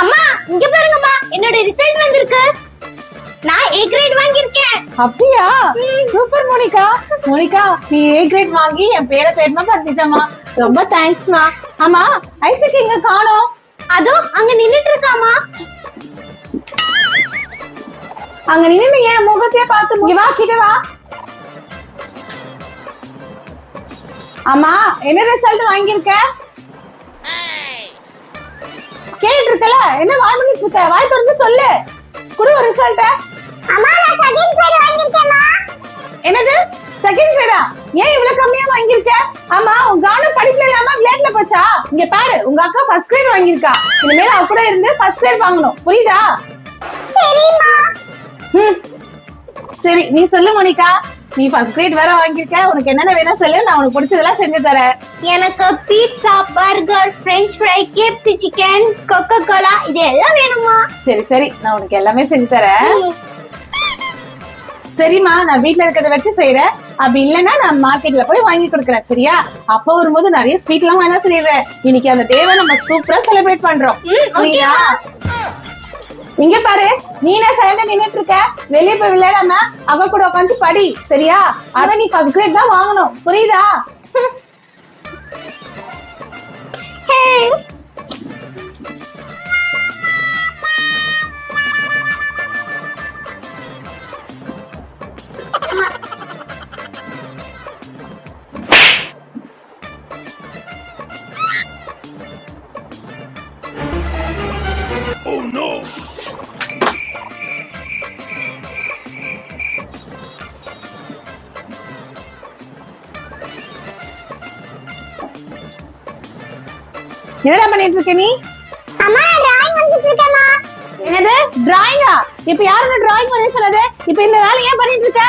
அம்மா இங்க பாருங்கம்மா. என்னோட ரிசல்ட் வந்திருக்கு. நான் ஏ கிரேட் வாங்கியிருக்கேன். அப்படியா? Super Monica. மோனிகா நீ ஏ கிரேட் வாங்கி என் பேரை பேருமா படுத்திட்டமா ரொம்ப தேங்க்ஸ்மா ஆமா ஐசக் எங்க காணோம்? அதோ அங்க நின்னுட்டு இருக்காமா அங்க நின்னு என் முகத்தையே பார்த்து இங்க வா கிட்ட வா. ஆமா என்ன ரிசல்ட் வாங்கியிருக்க? கேட்டுட்டு இருக்கல என்ன வாய் பண்ணிட்டு இருக்க வாய் திறந்து சொல்லு. குடு ஒரு ரிசல்ட்ட அம்மா நான் செகண்ட் கிரேட் வாங்கியிருக்கேன்மா என்னது? செகண்ட் கிரேடா ஏன் இவ்வளவு கம்மியா வாங்கியிருக்க? ஆமா உங்க கவனம் படிப்புல இல்லாம விளையாட்டுல போச்சா? இங்க பாரு உங்க அக்கா ஃபர்ஸ்ட் கிரேட் வாங்கியிருக்கா. இனிமேல் அவ கூட இருந்து ஃபர்ஸ்ட் கிரேட் வாங்கணும். புரியுதா? சரிம்மா. ம். சரி நீ சொல்லு மோனிகா. நீ ஃபர்ஸ்ட் கிரேட் வேற வாங்கியிருக்க. உனக்கு என்னென்ன வேணும் சொல்லு நான் உனக்கு பிடிச்சதெல்லாம் செஞ்சு தரேன். எனக்கு pizza burger French fry KFC chicken Coca Cola இது எல்லாம் வேணுமா? சரி சரி. நான் உனக்கு எல்லாமே செஞ்சு தரேன். சரிம்மா நான் வீட்ல இருக்கிறத வச்சு செய்யறேன் அப்படி இல்லைன்னா நான் மார்க்கெட்ல போய் வாங்கி கொடுக்குறேன் சரியா? அப்போ வரும்போது நிறைய ஸ்வீட் எல்லாம் வாங்க சொல்லிடுறேன் இன்னைக்கு அந்த டேவை நம்ம சூப்பரா செலிப்ரேட் பண்றோம். இங்க பாரு நீ என்ன சைலண்டா நின்னுட்டு இருக்க வெளிய போய் விளையாடாம அவ கூட உட்காந்து படி சரியா? ஆனா நீ ஃபர்ஸ்ட் கிரேட் தான் வாங்கணும். புரியுதா? ஹே என்னடா பண்ணிட்டு இருக்க நீ? அம்மா டிராயிங் வந்துட்டு இருக்கேம்மா. என்னது? டிராயிங்கா இப்ப யாரோட டிராயிங் வந்து சொன்னது? இப்ப இந்த வேலை ஏன் பண்ணிட்டு இருக்க?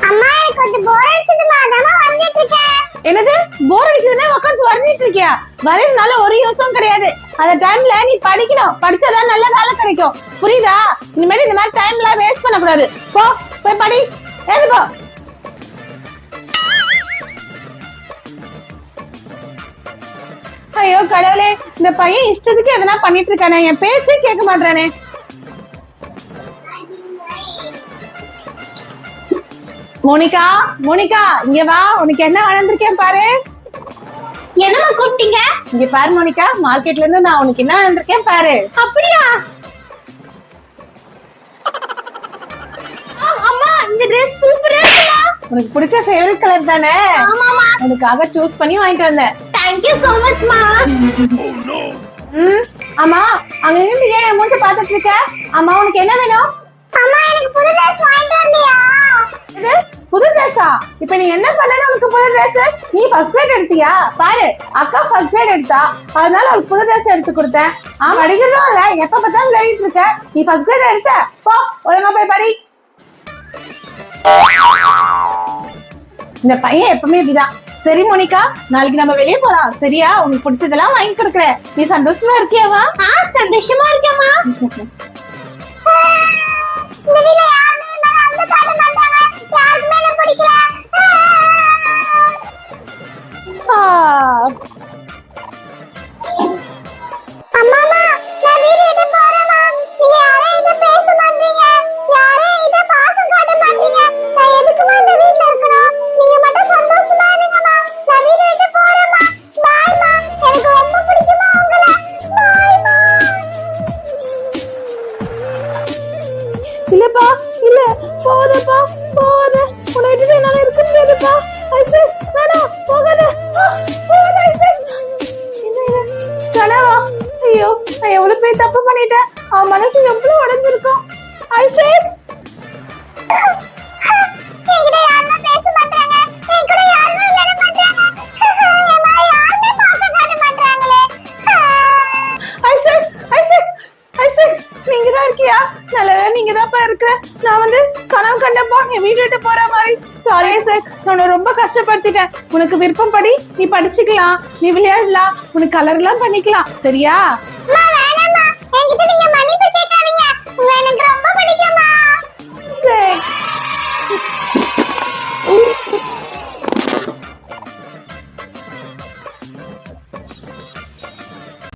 அம்மா எனக்கு கொஞ்சம் போர் அடிச்சதுமா அதான் வந்துட்டு இருக்கேன். என்னது? போர் அடிக்குதுன்னா உட்காந்து வரைஞ்சிட்டு இருக்கியா? வரையறதுனால ஒரு யூஸும் கிடையாது. அந்த டைம்ல நீ படிக்கணும். படிச்சாதான் நல்ல வேலை கிடைக்கும். புரியுதா? இனிமேல் இந்த மாதிரி டைம்ல வேஸ்ட் பண்ணக்கூடாது. போ போய் படி. எழுது போ. ஐயோ கடவுளே இந்த பையன் இஷ்டத்துக்கு எதனா பண்ணிட்டு இருக்கானே என் பேச்சே கேட்க மாட்டானே மோனிகா மோனிகா இங்க வா உனக்கு என்ன வளர்ந்துருக்கேன் பாரு. என்னம்மா கூப்பிட்டீங்க? இங்க பாரு மோனிகா மார்க்கெட்ல இருந்து நான் உனக்கு என்ன வளர்ந்துருக்கேன் பாரு. அப்படியா? அம்மா இந்த Dress சூப்பரா இருக்குமா? உனக்கு பிடிச்ச ஃபேவரட் கலர் தானே? ஆமாமா உனக்காக சூஸ் பண்ணி வாங்கிட்டு வந்தேன். யூ so much மா ம் ஆமா அங்க நின்று ஏன் என் மூஞ்ச பாத்துட்டு இருக்க அம்மா உனக்கு என்ன வேணும்? அம்மா எனக்கு புது Dress வாங்கிட்டு வரலையா? இது புது ட்ரெஸ்ஸா இப்ப நீ என்ன பண்ணன உனக்கு புது ட்ரெஸ் நீ ஃபர்ஸ்ட் கிரேட் எடுத்தியா? பாரு அக்கா ஃபர்ஸ்ட் கிரேட் எடுத்தா. அதனால அவளுக்கு புது ட்ரெஸ் எடுத்து கொடுத்தேன். ஆ படிக்கிறதும் இல்ல. எப்ப பார்த்தாலும் விளையாடிட்டு இருக்க. நீ ஃபர்ஸ்ட் கிரேட் எடுத்த. போ ஒழுங்கா போய் படி. இந்த பையன் எப்பவுமே இப்படிதான். சரி மோனிகா நாளைக்கு நம்ம வெளியே போலாம். சரியா? உனக்கு பிடிச்சதெல்லாம் வாங்கி கொடுக்குறேன். நீ சந்தோஷமா இருக்கியாவா சந்தோஷமா இருக்கேம்மா. இல்லப்பா இல்ல. போதப்பா போத உன்னை விட்டுட்டு என்னால இருக்க முடியாதுப்பா. ஐசு வேணாம் போகாத. போகாத ஐசு. என்ன கனவா? ஐயோ நான் எவ்வளவு பெரிய தப்பு பண்ணிட்டேன். அவன் மனசு எவ்வளவு உடைஞ்சிருக்கும். ஐசேக் இருக்கியா நல்லவே நீங்க தான் இருக்கிற. நான் வந்து கனவு கண்டப்போ என் வீடு விட்டு போற மாதிரி. சாரி சார் நான் உன்னை ரொம்ப கஷ்டப்படுத்திட்டேன். உனக்கு விருப்பம் படி நீ படிச்சுக்கலாம். நீ விளையாடலாம். உனக்கு கலர்லாம் பண்ணிக்கலாம். சரியா?